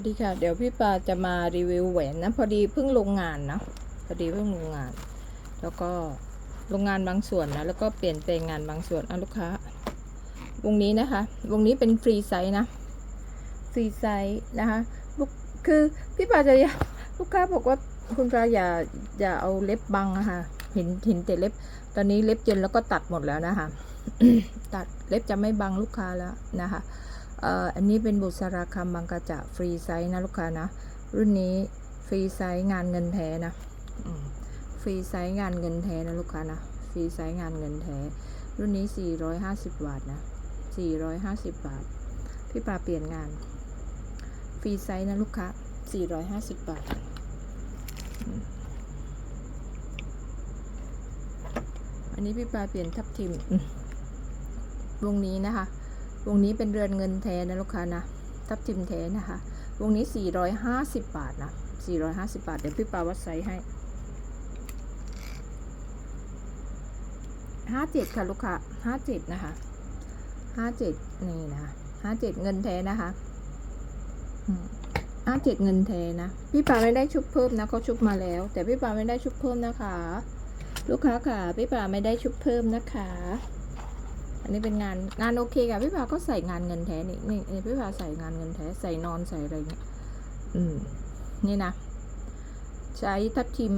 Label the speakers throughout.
Speaker 1: วัสดีค่ะ เดี๋ยวพี่ปาจะมารีวิวแหวนนะ พอดีเพิ่งลงงานนะ พอดีเพิ่งลงงาน แล้วก็โรงงานบางส่วนนะ แล้วก็เปลี่ยนแปลงงานบางส่วนอะลูกค้า วงนี้นะคะ วงนี้เป็นฟรีไซส์นะ ฟรีไซส์นะคะลูกคือพี่ปาจะลูกค้าบอกว่าคุณปาอย่าอย่าเอาเล็บบังอะคะเห็นเห็นแต่เล็บ ตอนนี้เล็บเจนแล้วก็ตัดหมดแล้วนะคะ ตัดเล็บจะไม่บังลูกค้าแล้วนะคะ อ่ออันนี้เป็นบุษราคำบางกระจะฟรีไซส์นะลูกค้านะ รุ่นนี้ฟรีไซส์งานเงินแท้นะอืมฟรีไซส์งานเงินแท้นะลูกค้านะฟรีไซส์งานเงินแท้ รุ่นนี้ 450 บาทนะ 450 บาท พี่ปาเปลี่ยนงาน ฟรีไซส์นะลูกค้า 450 บาทอืมอันนี้พี่ปาเปลี่ยนทับทิมอืมวงนี้นะคะ วงนี้เป็นเรือนเงินแท้นะลูกค้านะ ทับทิมแท้นะคะ วงนี้ 450 บาทนะ 450 บาท เดี๋ยวพี่ปาวัดไซส์ให้ 57 ค่ะลูกค้า 57 นะคะ 57 นี่นะ57 เงินแท้นะคะอืม57เงินแท้นะ พี่ปาไม่ได้ชุบเพิ่มนะเขาชุบมาแล้ว แต่พี่ปาไม่ได้ชุบเพิ่มนะคะ ลูกค้าค่ะ พี่ปาไม่ได้ชุบเพิ่มนะคะ อันนี้เป็นงานงานโอเคค่ะพี่ปาก็ใส่งานเงินแท้นี่นี่นี่พี่ปาใส่งานเงินแท้ใส่นอนใส่อะไรเงี้ยอืม นี่นะ ใช้ทับทิม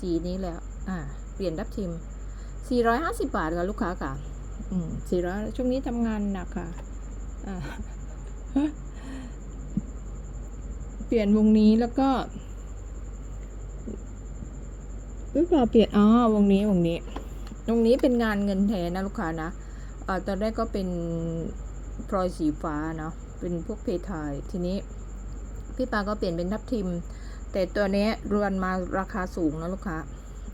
Speaker 1: สีนี้แล้ว อ่า เปลี่ยนทับทิม 450 บาทค่ะลูกค้าค่ะ อืม400ช่วงนี้ทำงานหนักค่ะ อ่า เปลี่ยนวงนี้แล้วก็พี่ปาเปลี่ยนอ๋อวงนี้วงนี้ ตรงนี้เป็นงานเงินแท้นะลูกค้านะ ตอนแรกก็เป็นพลอยสีฟ้าเนาะเป็นพวกเพทายทีนี้พี่ปาก็เปลี่ยนเป็นทับทิม แต่ตัวเนี้ยรวนมาราคาสูงนะลูกค้า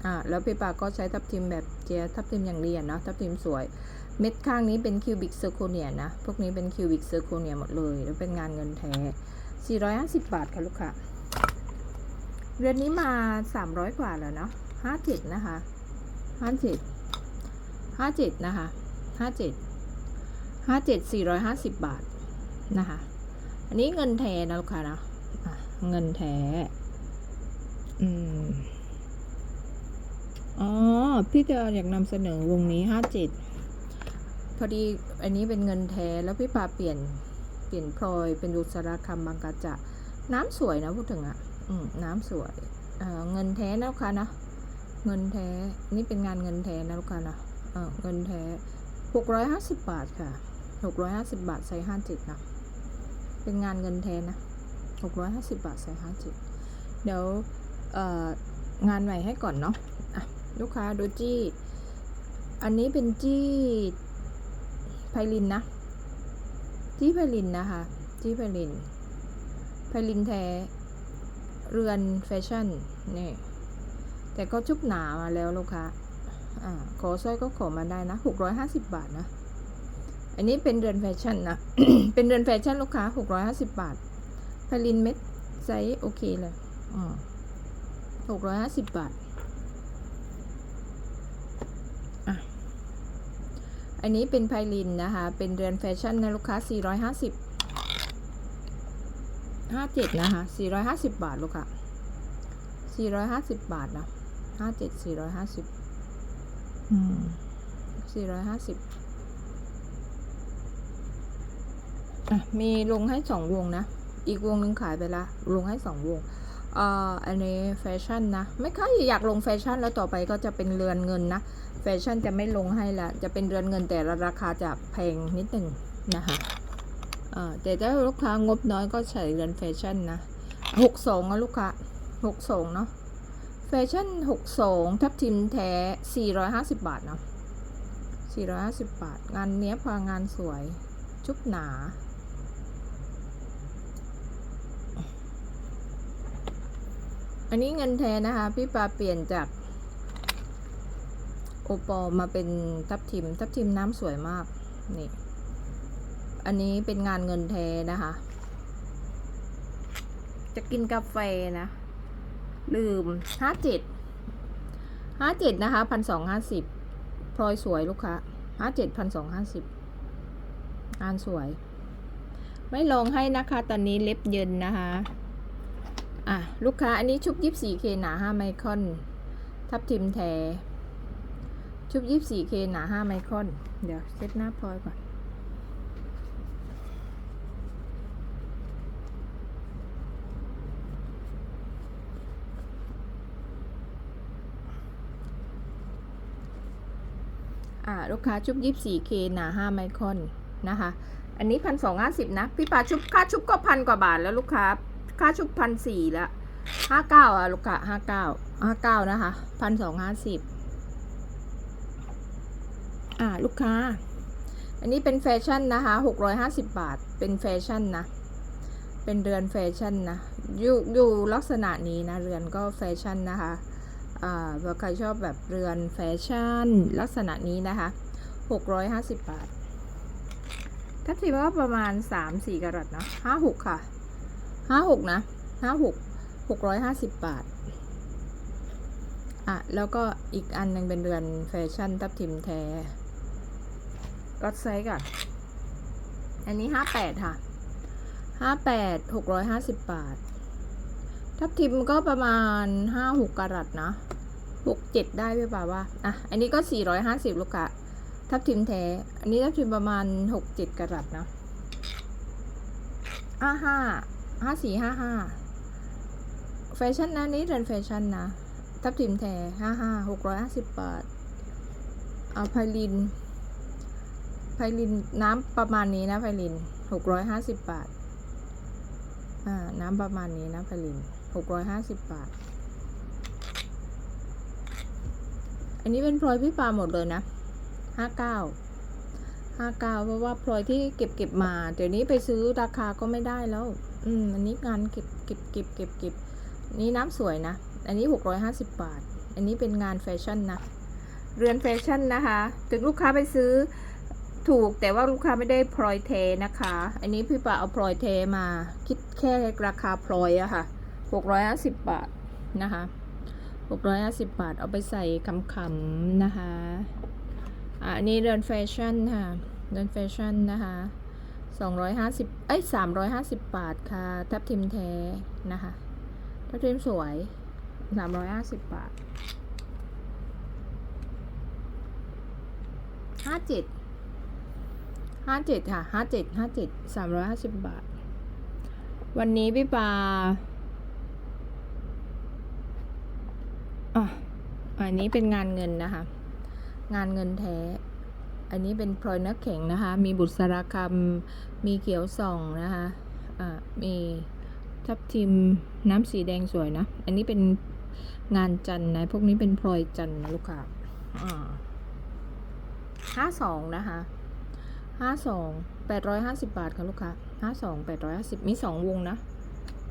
Speaker 1: อ่าแล้วพี่ปาก็ใช้ทับทิมแบบเจียทับทิมอย่างดีอะนาะทับทิมสวย เม็ดข้างนี้เป็นคิวบิกเซอร์โคเนียนะพวกนี้เป็นคิวบิกเซอร์โคเนียหมดเลย แล้วเป็นงานเงินแท้ 450 บาทค่ะลูกค้าเรือนนี้มา 300 กว่าแล้วเนาะ57 นะคะ 57ห้าจ็ดนะคะ ห้าเจ็ดห้าเจ็ดสี่ร้อยห้าสิบบาทนะคะ อันนี้เงินแท้นะลูกค้านะะเงินแท้ อืม อ๋อ พี่จะอยากนำเสนอวงนี้ห้าเจ็ดพอดีอันนี้เป็นเงินแท้แล้วพี่ปาเปลี่ยนเปลี่ยนพลอยเป็นดุสราคำบางกะจะ น้ำสวยนะพูดถึงอะ่ะ อืม น้ำสวยเอ่อเงินแท้นะลูกค้านะ เงินแท้ นี่เป็นงานเงินแท้นะลูกค้านะเออเงินแท้ หกร้อยห้าสิบบาทค่ะหกร้อยห้าสิบบาทใส่ห้าจ็ดนะ เป็นงานเงินแท้นะหกร้อยห้าสิบบาทใส่ห้าเจ็ดเดี๋ยวงานใหม่ให้ก่อนเนาะะลูกค้าดูจี้ อันนี้เป็นจี้ไพลินนะ จี้ไพลินนะคะ จี้ไพลิน ไพลินแท้ เรือนแฟชั่น นี่ แต่ก็ชุบหนามาแล้วลูกค้า อขอสร้อยก็ขอมาได้นะ 650 บาทนะ อันนี้เป็นเรือนแฟชั่นนะ เป็นเรือนแฟชั่นลูกค้า 650 บาทพลินเม็ดไซส์โอเคเลยหกร้อยห้าสิบบาทอันนี้เป็นไพลินนะคะ เป็นเรือนแฟชั่นนะลูกค้าสี่ร้อยห้าสิบห้าเจ็ดนะคะสี่ร้อยห้าสิบบาทลูกค้าสี่ร้อยห้าสิบบาทนะห้าเจ็ดสี่ร้อยห้าสิบ อืมสี่ร้อยห้าสิบอะมีลงให้สองวงนะ อีกวงหนึ่งขายไปละ ลงให้สองวงอ่าอันนี้แฟชั่นนะ ไม่ค่อยอยากลงแฟชั่นแล้วต่อไปก็จะเป็นเรือนเงินนะ แฟชั่นจะไม่ลงให้ละ จะเป็นเรือนเงินแต่ราคาจะแพงนิดหนึ่งนะคะอ่าแต่ถ้าลูกค้างบน้อยก็ใช้เรือนแฟชั่นนะหกสองนะลูกค้าหกสองเนาะ แฟชั่น 62 ทับทิมแท้ 450 บาทเนาะ450 บาท งานเนี้ยพางานสวย ชุบหนาอันนี้เงินแท้นะคะ พี่ปาเปลี่ยนจาก โอปอลมาเป็นทับทิม ทับทิมน้ำสวยมาก นี่ อันนี้เป็นงานเงินแท้นะคะ จะกินกาแฟนะ ลืมห้าเจ็ดห้าเจ็ดนะคะพันสองห้าสิบพลอยสวยลูกค้าห้าเจ็ดพันสองห้าสิบงานสวย ไม่ลองให้นะคะ ตอนนี้เล็บเยินนะคะ อะ ลูกค้าอันนี้ชุบยิบสี่เคหนาห้าไมครอนทับทิมแทชุบยิบสี่เคหนาห้าไมครอน เดี๋ยวเซตหน้าพลอยก่อน อ่า ลูกค้าชุบยิบสี่เคหนาห้าไมครอนนะคะ อันนี้พันสองห้าสิบนะ พี่ปาชุบค่าชุบก็พันกว่าบาทแล้วลูกค้า ค่าชุบพันสี่ละห้าเก้าอะลูกค้าห้าเก้าห้าเก้านะคะพันสองห้าสิบอ่าลูกค้า อันนี้เป็นแฟชั่นนะคะหกร้อยห้าสิบบาท เป็นแฟชั่นนะ เป็นเรือนแฟชั่นนะ อยู่อยู่ลักษณะนี้นะ เรือนก็แฟชั่นนะคะ เผื่อใครชอบแบบเรือนแฟชั่นลักษณะนี้นะคะหกร้อยห้าสิบบาทถ้าถือว่าประมาณสามสี่กะรัตเนาะห้าหกค่ะห้าหกนะห้าหกหกร้อยห้าสิบบาท อะ แล้วก็อีกอันนึงเป็นเรือนแฟชั่นทับทิมแท้ก็ไซส์ก่อนอันนี้ห้าแปดค่ะห้าแปดหกร้อยห้าสิบบาท ทับทิมก็ประมาณห้าหกกรัตนะหกเจ็ดได้ไหมป่าว่าอะอันนี้ก็สี่ร้อยห้าสิบลูกค้าทับทิมแท้ อันนี้ทับทิมประมาณหกเจ็ดกรัตนะห้าห้าห้าสี่ห้าห้าแฟชั่นนะนี่เรือนแฟชั่นนะ ทับทิมแท้ห้าห้าหกร้อยห้าสิบบาทเอาไพลินไพลินน้ำประมาณนี้นะไพลินหกร้อยห้าสิบบาท อ่า น้ำประมาณนี้นะไพลิน หกร้อยห้าสิบบาท อันนี้เป็นพลอยพี่ปลาหมดเลยนะห้าเก้าห้าเก้าเพราะว่าพลอยที่เก็บเก็บมา เดี๋ยวนี้ไปซื้อราคาก็ไม่ได้แล้ว อืม อันนี้งานเก็บเก็บเก็บเก็บเก็บนี่น้ำสวยนะ อันนี้หกร้อยห้าสิบบาท อันนี้เป็นงานแฟชั่นนะ เรือนแฟชั่นนะคะ ถึงลูกค้าไปซื้อถูกแต่ว่าลูกค้าไม่ได้พลอยเทนะคะ อันนี้พี่ป่าเอาพลอยเทมา คิดแค่ราคาพลอยอะคะ่ะ 650 บาทนะคะ650 บาทเอาไปใส่คำขำนะคะอันนี้เดินแฟชั่นค่ะเดินแฟชั่นนะคะ250เอ้ย350 บาทค่ะแทับทิมแท้นะคะแทับทิมสวย 350 บาท 57 57 ค่ะ 57 57 350 บาท วันนี้พี่ปา อันนี้เป็นงานเงินนะคะ งานเงินแท้ อันนี้เป็นพลอยนื้อแข็งนะคะ มีบุษราคำมีเขียวส่องนะคะอ่ามีทับทิมน้ำสีแดงสวยนะ อันนี้เป็นงานจันนะ พวกนี้เป็นพลอยจันนะลูกค้าอ่าห้าสองนะคะห้าสองแปดร้อยห้าสิบบาทค่ะลูกค้าห้าสองแปดร้อยห้าสิบมีสองวงนะ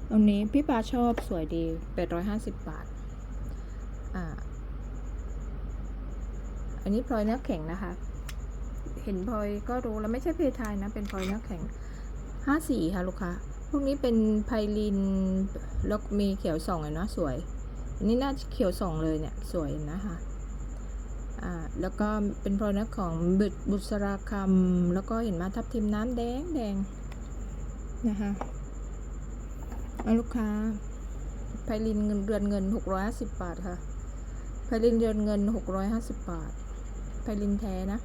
Speaker 1: ตรงนี้พี่ปาชอบสวยดีแปดร้อยห้าสิบบาท อ่า อันนี้พลอยเนื้อแข็งนะคะ เห็นพลอยก็รู้แล้วไม่ใช่เพทายนะ เป็นพลอยเนื้อแข็งห้าสี่ค่ะลูกค้าพวกนี้เป็นไพลินแล้วมีเขียวส่องเลยเนาะสวย อันนี้น่าเขียวส่องเลยเนี่ยสวยนะคะอ่าแล้วก็เป็นพลอยเนื้อของบุตรบุษราคำแล้วก็เห็นมาทับทิมน้ำแดงแดงนะคะเอาลูกค้าไพลินเงินเรือนเงินหกร้อยห้าสิบบาทค่ะไพลินเรือนเงินหกร้อยห้าสิบบาท พลินแท้นะ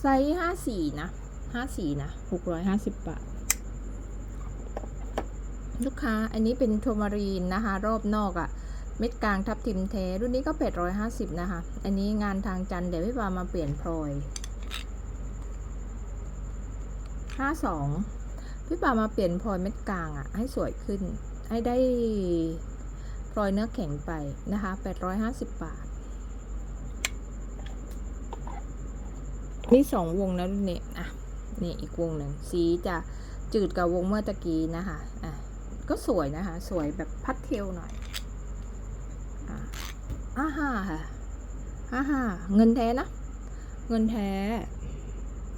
Speaker 1: ไซส์ห้าสี่นะห้าสี่นะหกร้อยห้าสิบบาท ลูกค้าอันนี้เป็นโทมารีนนะคะ รอบนอกอะ่ะ เม็ดกลางทับทิมแท้ รุ่นนี้ก็แปดร้อยห้าสิบนะคะ อันนี้งานทางจันเดี๋ยวพี่ปามาเปลี่ยนพลอยห้าสองพี่ปามาเปลี่ยนพลอยเม็ดกลางอะ่ะ ให้สวยขึ้น ให้ได้พลอยเนื้อแข็งไปนะคะแปดร้อยห้าสิบบาท นี่สองวงนะรุ่นนี้อะนี่อีกวงหนึ่งสีจะจืดกับวงเมื่อตะกี้นะคะอะก็สวยนะคะ สวยแบบพัดเทลหน่อยอะอ่าฮ่าค่ะอ่าฮ่าเงินแท้นะ เงินแท้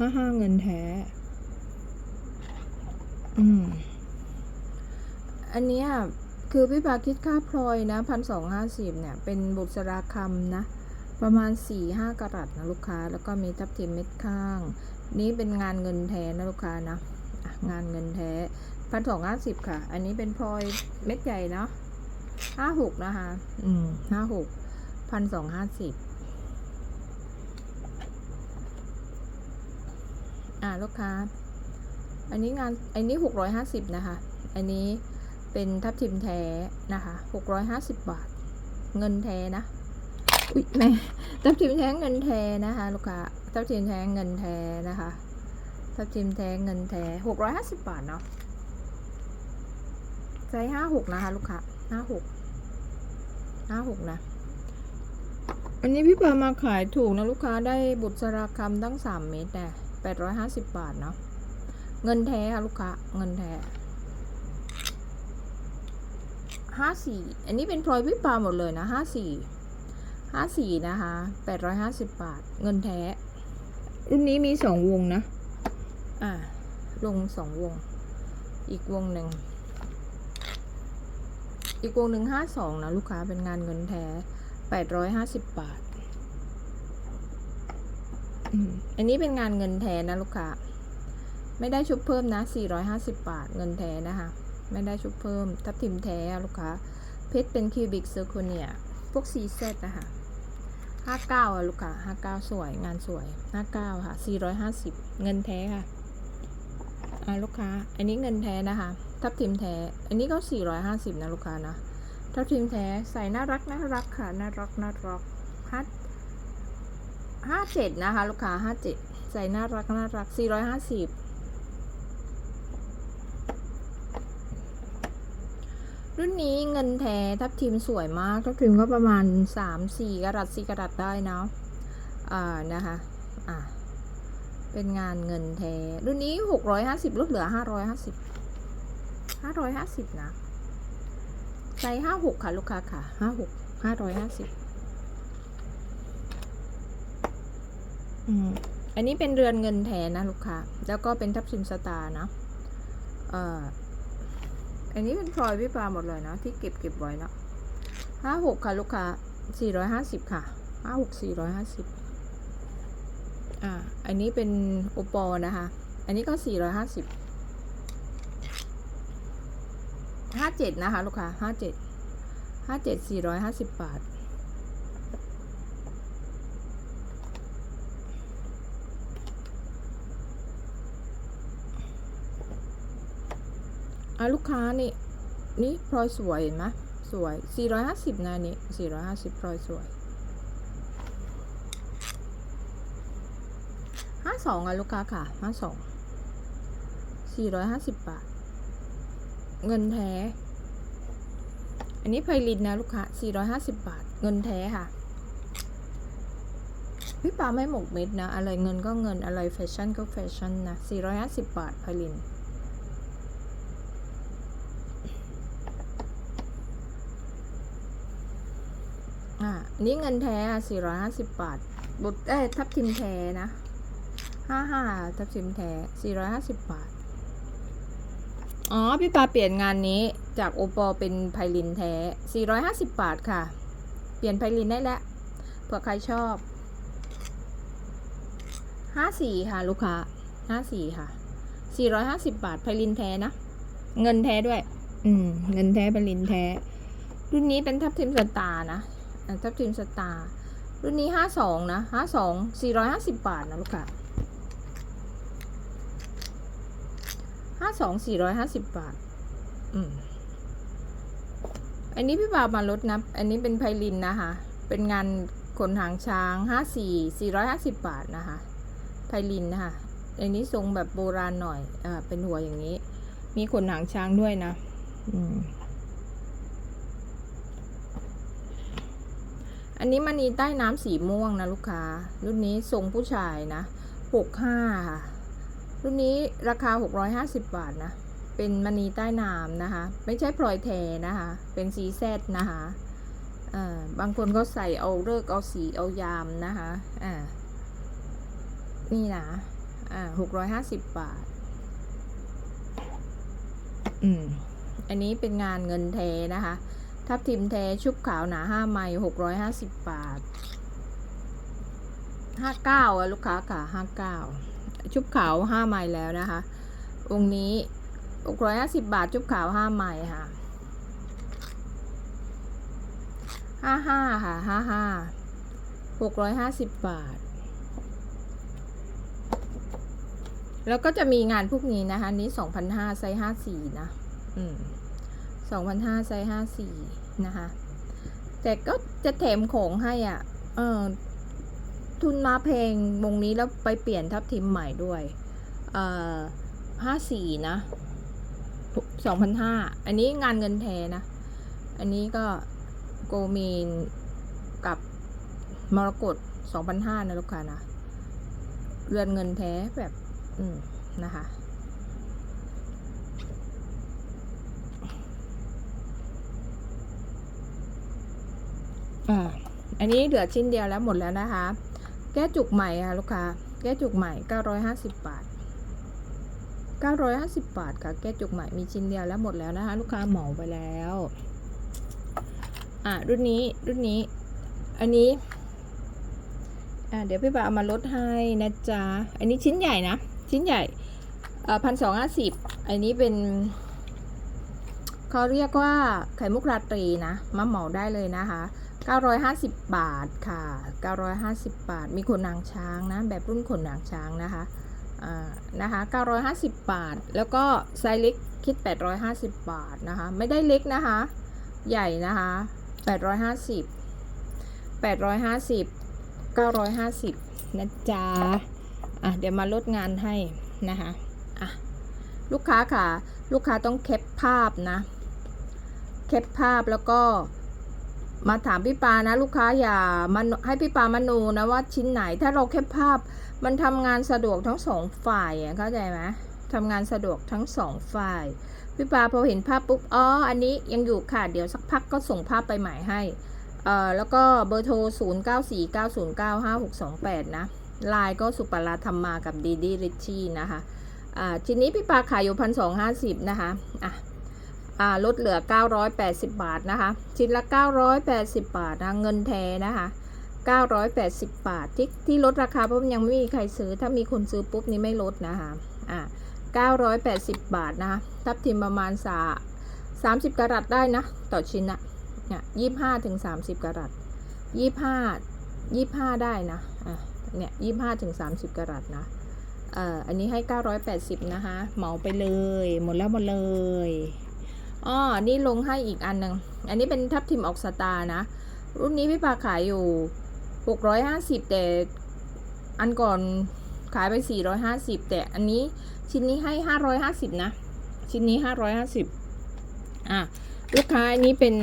Speaker 1: อ่าฮ่าเงินแท้ อืม อันเนี้ยคือพี่ปาคิดค่าพลอยนะพันสองห้าสิบเนี่ย เป็นบุษราคำนะ ประมาณ4ี่ห้ากะรัตนะลูกค้า แล้วก็มีทับทิมเม็ดข้าง นี้เป็นงานเงินแท้นะลูกค้านะอะงานเงินแท้พันสองห้าสิบค่ะ อันนี้เป็นพลอยเม็ดใหญ่เนาะห้าหกนะคะ อืมห้าหกพันสองห้าสิบอ่าลูกค้า อันนี้งาน อันนี้หกร้อยห้าสิบนะคะ อันนี้เป็นทับทิมแท้นะคะหกร้อยห้าสิบบาท เงินแท้นะ อุ๊ยแม่ทับทิมแท้เงินแท้นะคะ ลูกค้าทับทิมแท้เงินแท้นะคะทับทิมแท้เงินแท้หกร้อยห้าสิบบาทเนาะไซส์ห้าหกนะคะ ลูกค้าห้าหกห้าหกนะอันนี้พี่ปามาขายถูกนะลูกค้าได้บุตรสราคำตั้งสามเม็ดแน่แปดร้อยห้าสิบบาทเนาะเงินแท้ค่ะลูกค้าเงินแท้ห้าสี่อันนี้เป็นพลอยพี่ปาหมดเลยนะห้าสี่ ห้าสี่นะคะแปดร้อยห้าสิบบาท เงินแท้ รุ่นนี้มีสองวงนะ อ่า ลงสองวง อีกวงหนึ่ง อีกวงหนึ่งห้าสองนะ ลูกค้า เป็นงานเงินแท้แปดร้อยห้าสิบบาทอืมอันนี้เป็นงานเงินแท้นะลูกค้า ไม่ได้ชุบเพิ่มนะสี่ร้อยห้าสิบบาท เงินแท้นะคะ ไม่ได้ชุบเพิ่ม ทับทิมแท้อะลูกค้า เพชรเป็นคิวบิกเซอร์โคเนียพวกซีเซตนะคะ ห้าเก้าอะลูกค้าห้าเก้าสวยงานสวยห้าเก้าค่ะสี่ร้อยห้าสิบเงินแท้ค่ะอ่าลูกค้า อันนี้เงินแท้นะคะ ทับทิมแท้ อันนี้ก็สี่ร้อยห้าสิบนะลูกค้านะทับทิมแท้ใส่น่ารักน่ารักค่ะน่ารักน่ารักห้าห้าเจ็ดนะคะ ลูกค้าห้าเจ็ดใส่น่ารักน่ารักสี่ร้อยห้าสิบ รุ่นนี้เงินแท้ทับทิมสวยมากทับทิมก็ประมาณสามสี่กะรัตสี่กะรัตได้เนาะอ่านะคะอ่าเป็นงานเงินแท้ รุ่นนี้หกร้อยห้าสิบลดเหลือห้าร้อยห้าสิบห้าร้อยห้าสิบนะไซส์ห้าหกค่ะ ลูกค้าค่ะห้าหกห้าร้อยห้าสิบอืมอันนี้เป็นเรือนเงินแท้นะ ลูกค้า แล้วก็เป็นทับทิมสตาร์นะเอ่อ อันนี้เป็นพลอยพี่ปลาหมดเลยนะ ที่เก็บเก็บไว้แล้วห้าหกค่ะ ลูกค้าสี่ร้อยห้าสิบค่ะห้าหกสี่ร้อยห้าสิบอ่า อันนี้เป็นโอปอนะคะ อันนี้ก็สี่ร้อยห้าสิบห้าเจ็ดนะคะ ลูกค้าห้าเจ็ดห้าเจ็ดสี่ร้อยห้าสิบบาทะลูกค้านี่นี่พลอยสวยเห็นไหมสวย 450นะนี่450พลอยสวย 52อะลูกค้าค่ะ 52 450 บาท เงินแท้ อันนี้ไพลินนะลูกค้า 450 บาท เงินแท้ค่ะพี่ปาไม่หมกเม็ดนะ อะไรเงินก็เงินอะไรแฟชั่นก็แฟชั่นนะ 450 บาทไพลิน อ่าอั นี้เงินแท้อะ450บาท บุตรเอ้ยทับทิมแท้นะ55ทับทิมแท้450บาท อ๋อ พี่ปาเปลี่ยนงานนี้จากโอปอเป็นไพลินแท้450บาทค่ะ เปลี่ยนไพลินได้แล้วเผื่อใครชอบ54ค่ะ ลูกค้า54ค่ะ450บาทไพลินแท้นะ เงินแท้ด้วย อืม เงินแท้ไพลินแท้ รุ่นนี้เป็นทับทิมสตาร์นะ ทับทิมสตาร์รุ่นนี้ห้าสองนะห้าสองสี่ร้อยห้าสิบบาทนะลูกค้าห้าสองสี่ร้อยห้าสิบบาท อืม อันนี้พี่บ่าวมาลดนะ อันนี้เป็นไพลินนะคะ เป็นงานขนหางช้างห้าสี่สี่ร้อยห้าสิบบาทนะคะ ไพลินนะคะ อันนี้ทรงแบบโบราณหน่อย อ่า เป็นหัวอย่างนี้ มีขนหางช้างด้วยนะ อืม อันนี้มันนีใต้น้ำสีม่วงนะลูกค้า รุ่นนี้ทรงผู้ชายนะหกห้าค่ะ รุ่นนี้ราคาหกร้อยหาสิบบาทนะ เป็นมณีใต้น้ำนะคะ ไม่ใช่พลอยแทนะคะ เป็นสีแซดนะคะอ่าบางคนก็ใส่เอาเลิกเอาสีเอายามนะคะอ่านี่นะอ่าหกร้อยห้าสิบบาท อืม อันนี้เป็นงานเงินเทนะคะ ทับทิมแท้ชุบขาวหนาห้าไมหกร้อยห้าสิบบาทห้าเก้าอะลูกค้าค่ะห้าเก้าชุบขาวห้าไม้แล้วนะคะ องค์นี้หกร้อยห้าสิบบาท ชุบขาวห้าไม้ค่ะห้าห้าค่ะห้าห้าหกร้อยห้าสิบบาท แล้วก็จะมีงานพวกนี้นะคะ นี้สองพันห้าไซส์ห้าสี่นะ อืม สองพันห้าไซส์ห้าสี่นะคะ แต่ก็จะแถมของให้อะ เออ ทุนมาเพลงวงนี้แล้วไปเปลี่ยนทับทิมใหม่ด้วย เอ่อห้าสี่นะสองพันห้าอันนี้งานเงินแทนะ อันนี้ก็โกมีนกับมรกตสองพันห้านะลูกค้านะ เรือนเงินแท้แบบ อืม นะคะ อ่าอันนี้เหลือชิ้นเดียวแล้วหมดแล้วนะคะ แก้จุกใหม่ค่ะลูกค้า แก้จุกใหม่ 950 บาท 950 บาทค่ะ แก้จุกใหม่มีชิ้นเดียวแล้วหมดแล้วนะคะ ลูกค้าเหมาไปแล้ว อ่ารุ่นนี้รุ่นนี้ อันนี้ อ่าเดี๋ยวพี่ปาเอามาลดให้นะจ๊ะ อันนี้ชิ้นใหญ่นะ ชิ้นใหญ่เอ่อพันสองห้าสิบอันนี้เป็นเขาเรียกว่าไข่มุกราตรีนะ มาเหมาได้เลยนะคะ 950 บาทค่ะ 950 บาท มีขนนางช้างนะ แบบรุ่นขนนางช้างนะคะ อ่า นะคะ 950 บาท แล้วก็ไซส์เล็กคิด 850 บาทนะคะ ไม่ได้เล็กนะคะ ใหญ่นะคะ 850 850 950 นะจ๊ะ อะ เดี๋ยวมาลดงานให้นะคะ อะ ลูกค้าค่ะ ลูกค้าต้องแคปภาพนะ แคปภาพแล้วก็ มาถามพี่ปานะ ลูกค้าอย่ามันให้พี่ปามโนนะว่าชิ้นไหนถ้าเราแคปภาพ มันทำงานสะดวกทั้งสองฝ่ายเข้าใจไหมทำงานสะดวกทั้งสองฝ่าย พี่ปาพอเห็นภาพปุ๊บอ๋ออันนี้ยังอยู่ค่ะเดี๋ยวสักพักก็ส่งภาพไปใหม่ให้เอ่อแล้วก็เบอร์โทร 0 9 4 9 0 9 5 6 2 8 นะไลน์ก็สุปราธรรมมากับดีดีริชชี่นะคะอ่าทีนี้พี่ปาขายอยู่พันสองห้าสิบนะคะอะ ลดเหลือ 980 บาทนะคะ ชิ้นละ 980 บาทนะเงินแท้นะคะ 980 บาท ที่ที่ลดราคาเพราะยังไม่มีใครซื้อ ถ้ามีคนซื้อปุ๊บนี้ไม่ลดนะคะอ่า980 บาทนะคะ ทับทิมประมาณสา30 กรัตได้นะ ต่อชิ้นนะเนี่ย25ถึง30 กรัต25 25 ได้นะอะเนี่ย25ถึง30 กรัตนะเอ่ออันนี้ให้ 980 นะคะ เหมาไปเลย หมดแล้วหมดเลย อ้อนี่ลงให้อีกอันหนึ่งอันนี้เป็นทับทิมออกสตานะ รุ่นนี้พี่ปาขายอยู่ 650 แต่อันก่อนขายไป 450 แต่อันนี้ชิ้นนี้ให้ 550 นะ ชิ้นนี้ 550 อะ ลูกค้าอันนี้เป็น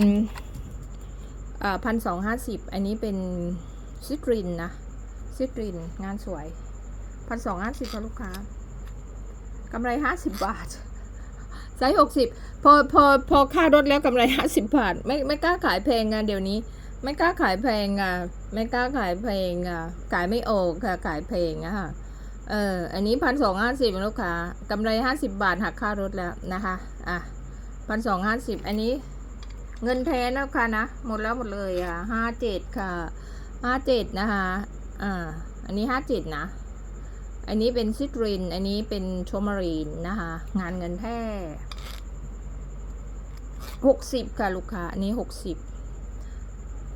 Speaker 1: อ่าพันสองห้าสิบอันนี้เป็นซิตรินนะ ซิตรินงานสวยพันสองห้าสิบค่ะลูกค้ากำไรห้าสิบบาท ไซส์หกสิบพอพอพอค่ารถแล้วกำไรห้าสิบบาทไม่ไม่กล้าขายแพงงานเดี๋ยวนี้ ไม่กล้าขายแพงอะไม่กล้าขายแพงอะขายไม่ออกค่ะขายแพงอะค่ะเอออันนี้พันสองห้าสิบลูกค้ากำไรห้าสิบบาทหักค่ารถแล้วนะคะอะพันสองห้าสิบอันนี้เงินแท้นะค่ะนะหมดแล้วหมดเลยอะห้าเจ็ดค่ะห้าเจ็ดนะคะอ่าอันนี้ห้าเจ็ดนะอันนี้เป็นซิตริน อันนี้เป็นโชมารีนนะคะ งานเงินแท้ หกสิบค่ะลูกค้า อันนี้หกสิบ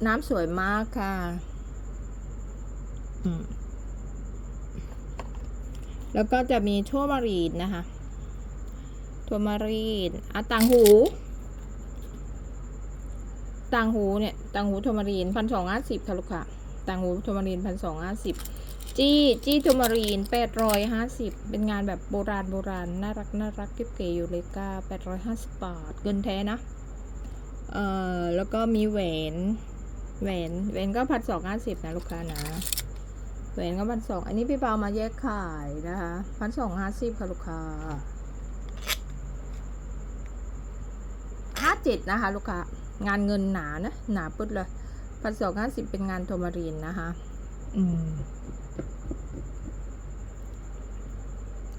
Speaker 1: น้ำสวยมากค่ะอืมแล้วก็จะมีโชมารีนนะคะโทมารีนอะต่างหู ต่างหูเนี่ย ต่างหูโทมารีนพันสองห้าสิบค่ะลูกค้า ต่างหูโทมารีนพันสองห้าสิบจี้จี้โทมารีนแปดร้อยห้าสิบเป็นงานแบบโบราณโบราณ น่ารักน่ารักกิ๊บเก๋อยู่เลยก้าแปดร้อยห้าสิบบาท เงินแท้นะ เอ่อแล้วก็มีแหวนแหวนแหวนก็พันสองห้าสิบนะลูกค้านะแหวนก็พันสองอันนี้พี่เปามาแยกขายนะคะพันสองห้าสิบค่ะลูกค้าห้าเจ็ดนะคะลูกค้างานเงินหนานะหนาปึ๊ดเลยพันสองห้าสิบเป็นงานโทมารีนนะคะ อืม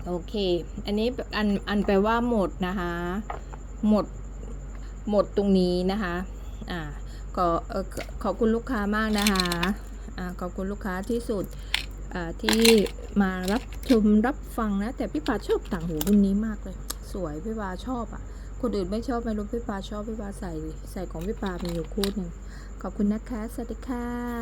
Speaker 1: โอเค อันนี้อันอันแปลว่าหมดนะคะ หมด หมดตรงนี้นะคะอ่าก็เอขอบคุณลูกค้ามากนะคะอ่าขอบคุณลูกค้าที่สุดอ่าที่มารับชมรับฟังนะ แต่พี่ปาชอบต่างหูรุ่นนี้มากเลย สวยพี่ปาชอบอะคนอื่นไม่ชอบไม่รู้พี่ปาชอบพี่ปาใส่ใส่ของพี่ปามีอยู่คู่หนึ่งขอบคุณนะคะสวัสดีค่ะ